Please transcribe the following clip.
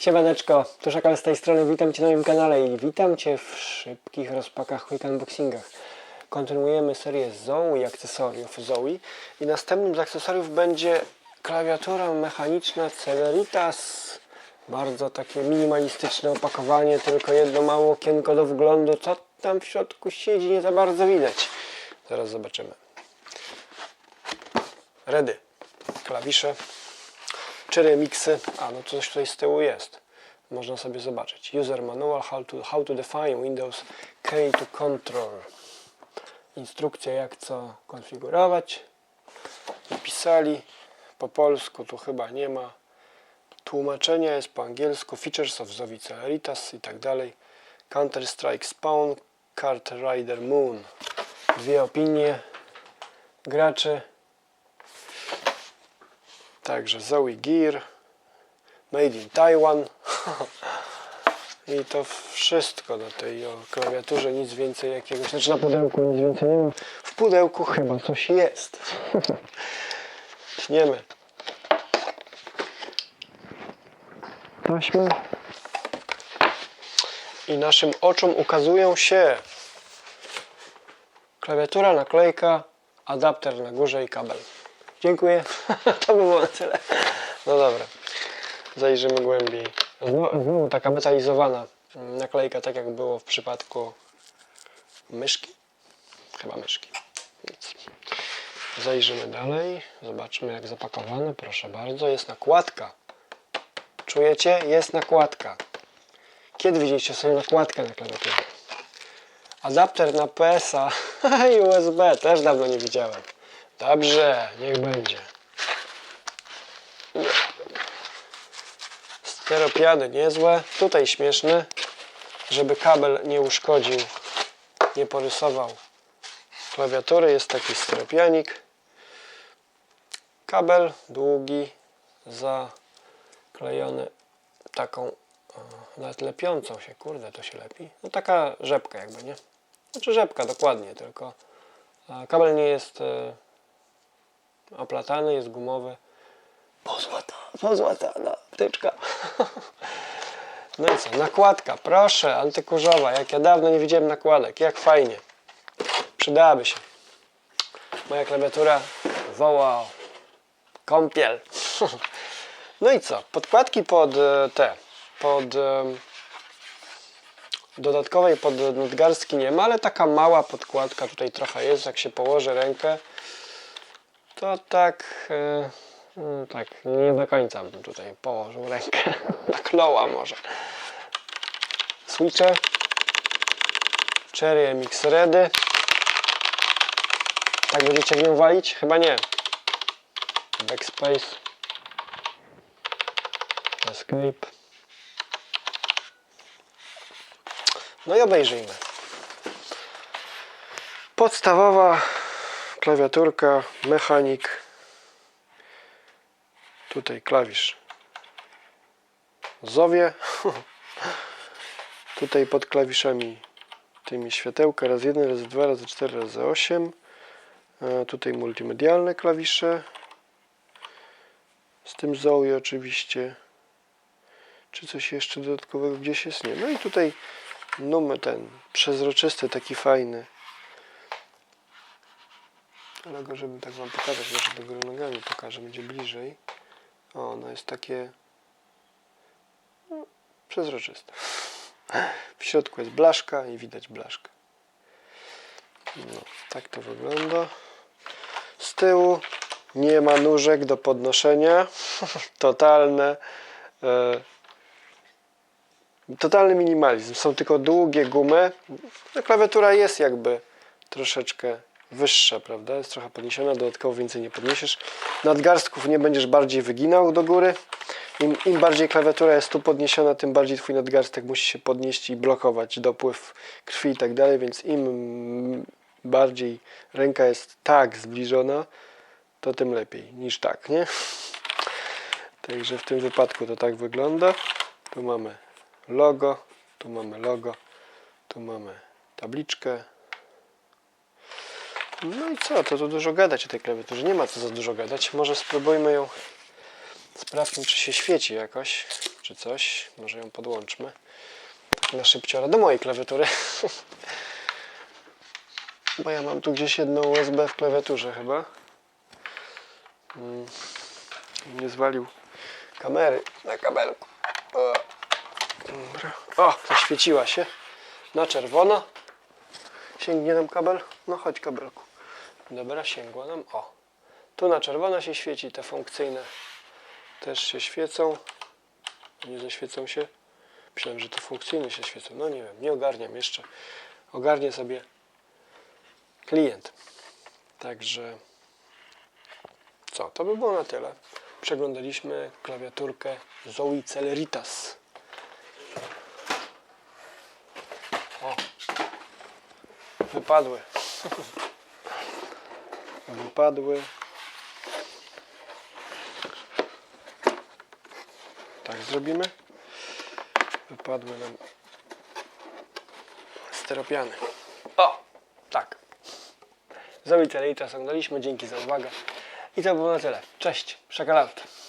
Siemaneczko, tu Szakal z tej strony, witam Cię na moim kanale i witam Cię w szybkich rozpakach quick unboxingach. Kontynuujemy serię Zoe i akcesoriów Zoe i następnym z akcesoriów będzie klawiatura mechaniczna Celeritas. Bardzo takie minimalistyczne opakowanie, tylko jedno małe okienko do wglądu. Co tam w środku siedzi, nie za bardzo widać. Zaraz zobaczymy. Redy, klawisze, czy remixy. A, no coś tutaj z tyłu jest. Można sobie zobaczyć. User manual, how to, how to define Windows K to control. Instrukcja jak co konfigurować. Napisali po polsku, tu chyba nie ma. Tłumaczenia jest po angielsku. Features of Zoe Celeritas i tak dalej. Counter Strike Spawn, Kart Rider Moon. Dwie opinie graczy. Także Zoe Gear, Made in Taiwan. I to wszystko na tej o, klawiaturze, nic więcej jakiegoś, znaczy na pudełku nic więcej nie ma. W pudełku chyba coś jest. Śniemy. Taśmy. I naszym oczom ukazują się klawiatura, naklejka, adapter na górze i kabel. Dziękuję. to by było na tyle. No dobra. Zajrzymy głębiej. Znowu, taka metalizowana naklejka, tak jak było w przypadku myszki. Chyba myszki. Nic. Zajrzymy dalej. Zobaczmy jak zapakowane. Proszę bardzo. Jest nakładka. Czujecie? Jest nakładka. Kiedy widzieliście sobie nakładkę na klawiaturze? Adapter na PS-a i USB. Też dawno nie widziałem. Dobrze, niech będzie. Steropiany niezłe. Tutaj śmieszne, żeby kabel nie uszkodził, nie porysował klawiatury. Jest taki steropianik. Kabel długi, zaklejony taką o, nawet lepiącą się, kurde, to się lepi. No taka rzepka jakby, nie? Znaczy rzepka dokładnie, tylko a kabel nie jest e, oplatany, jest gumowy. Pozłata, pozłatana wtyczka. No i co, nakładka, proszę, antykurzowa, jak ja dawno nie widziałem nakładek, jak fajnie. Przydałaby się. Moja klawiatura woła o kąpiel. No i co, podkładki pod e, te, pod dodatkowej pod nadgarstki nie ma, ale taka mała podkładka tutaj trochę jest, jak się położy rękę, to tak, e, mm, tak nie do końca bym tutaj położył rękę, tak loła może. Switche, Cherry MX Redy, tak będziecie w nią walić? Chyba nie. Backspace, Escape. No i obejrzyjmy. Podstawowa klawiaturka, mechanik. Tutaj klawisz zowie. Tutaj pod klawiszami tymi światełka raz jeden, raz dwa, raz cztery, raz osiem. E, Tutaj multimedialne klawisze. Z tym Zoe oczywiście. Czy coś jeszcze dodatkowego gdzieś jest? Nie. No i tutaj numer ten przezroczysty, taki fajny. Go, żeby tak wam pokazać, może do góry nogami pokażę, będzie bliżej. O, ono jest takie no, przezroczyste. W środku jest blaszka i widać blaszkę. No, tak to wygląda. Z tyłu nie ma nóżek do podnoszenia. Totalne. E, totalny minimalizm. Są tylko długie gumy. No, klawiatura jest jakby troszeczkę wyższa, prawda? Jest trochę podniesiona, dodatkowo więcej nie podniesiesz. Nadgarstków nie będziesz bardziej wyginał do góry. Im, Im bardziej klawiatura jest tu podniesiona, tym bardziej twój nadgarstek musi się podnieść i blokować dopływ krwi i tak dalej, więc im bardziej ręka jest tak zbliżona, to tym lepiej niż tak, nie? Także w tym wypadku to tak wygląda. Tu mamy logo, tu mamy logo, tu mamy tabliczkę. No i co, to tu dużo gadać o tej klawiaturze. Nie ma co za dużo gadać. Może spróbujmy ją, sprawdźmy czy się świeci jakoś, czy coś. Może ją podłączmy. Tak na szybciora do mojej klawiatury. Bo ja mam tu gdzieś jedno USB w klawiaturze chyba. Mm. Nie zwalił kamery na kabelku. O. O, zaświeciła się. Na czerwono. Sięgnie nam kabel? No chodź kabelku. Dobra, sięgła nam. O. Tu na czerwono się świeci, te funkcyjne też się świecą. Nie zaświecą się. Myślałem, że te funkcyjne się świecą. No nie wiem, nie ogarniam jeszcze. Ogarnię sobie klient. Także co, to by było na tyle. Przeglądaliśmy klawiaturkę Zoe Celeritas. O, wypadły. Wypadły. Tak zrobimy. Wypadły nam steropiany. O, tak. Zoe Celeritas oglądaliśmy. Dzięki za uwagę. I to było na tyle. Cześć, szakalaut.